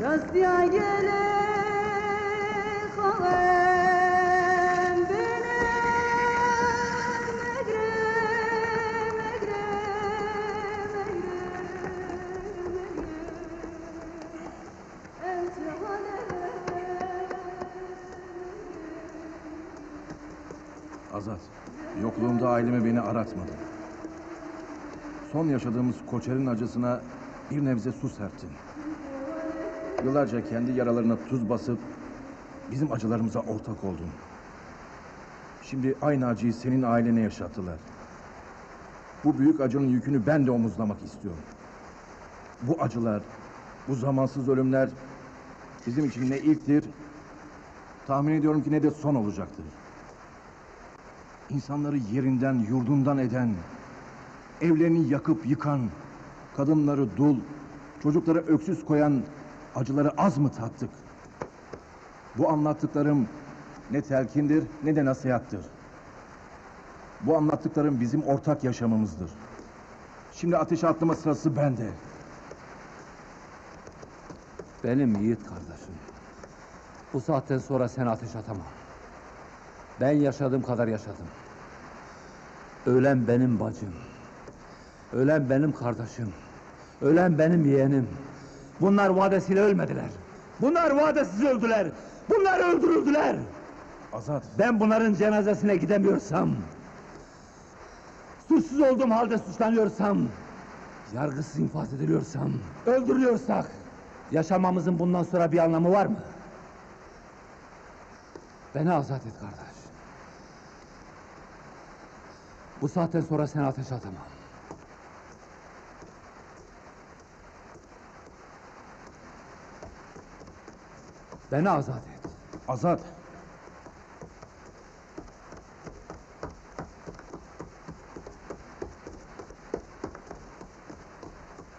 Rastya gele khavem bine megre megre Azat, yokluğumda ailemi beni aratmadı. Son yaşadığımız koçerin acısına bir nebze su serptin. Yıllarca kendi yaralarına tuz basıp bizim acılarımıza ortak oldun. Şimdi aynı acıyı senin ailene yaşattılar. Bu büyük acının yükünü ben de omuzlamak istiyorum. Bu acılar, bu zamansız ölümler bizim için ne ilktir, tahmin ediyorum ki ne de son olacaktır. İnsanları yerinden, yurdundan eden, evlerini yakıp yıkan, kadınları dul, çocukları öksüz koyan acıları az mı tattık? Bu anlattıklarım ne telkindir ne de nasihattır. Bu anlattıklarım bizim ortak yaşamımızdır. Şimdi ateşe atlama sırası bende. Benim yiğit kardeşim. Bu saatten sonra sen ateş atamam. Ben yaşadığım kadar yaşadım. Ölen benim bacım. Ölen benim kardeşim. Ölen benim yeğenim. Bunlar vadesiyle ölmediler. Bunlar vadesiz öldüler. Bunlar öldürüldüler. Azat, Ben bunların cenazesine gidemiyorsam, suçsuz olduğum halde suçlanıyorsam, yargısız infaz ediliyorsam, öldürülüyorsak, yaşamamızın bundan sonra bir anlamı var mı? Beni azat et kardeş. Bu saatten sonra sen ateş atamam. Beni azat et. Azat.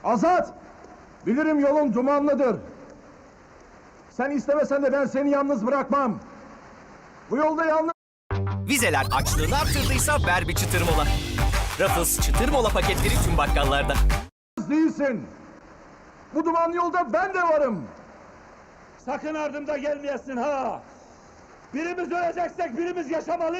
Azat! Bilirim yolun dumanlıdır. Sen istemesen de ben seni yalnız bırakmam. Bu yolda yalnız Vizeler açlığını arttırdıysa ver bir çıtır mola. Ruffles çıtır mola paketleri tüm bakkallarda. değilsin. Bu dumanlı yolda ben de varım. Sakın ardımda gelmeyesin ha! Birimiz öleceksek birimiz yaşamalıyız!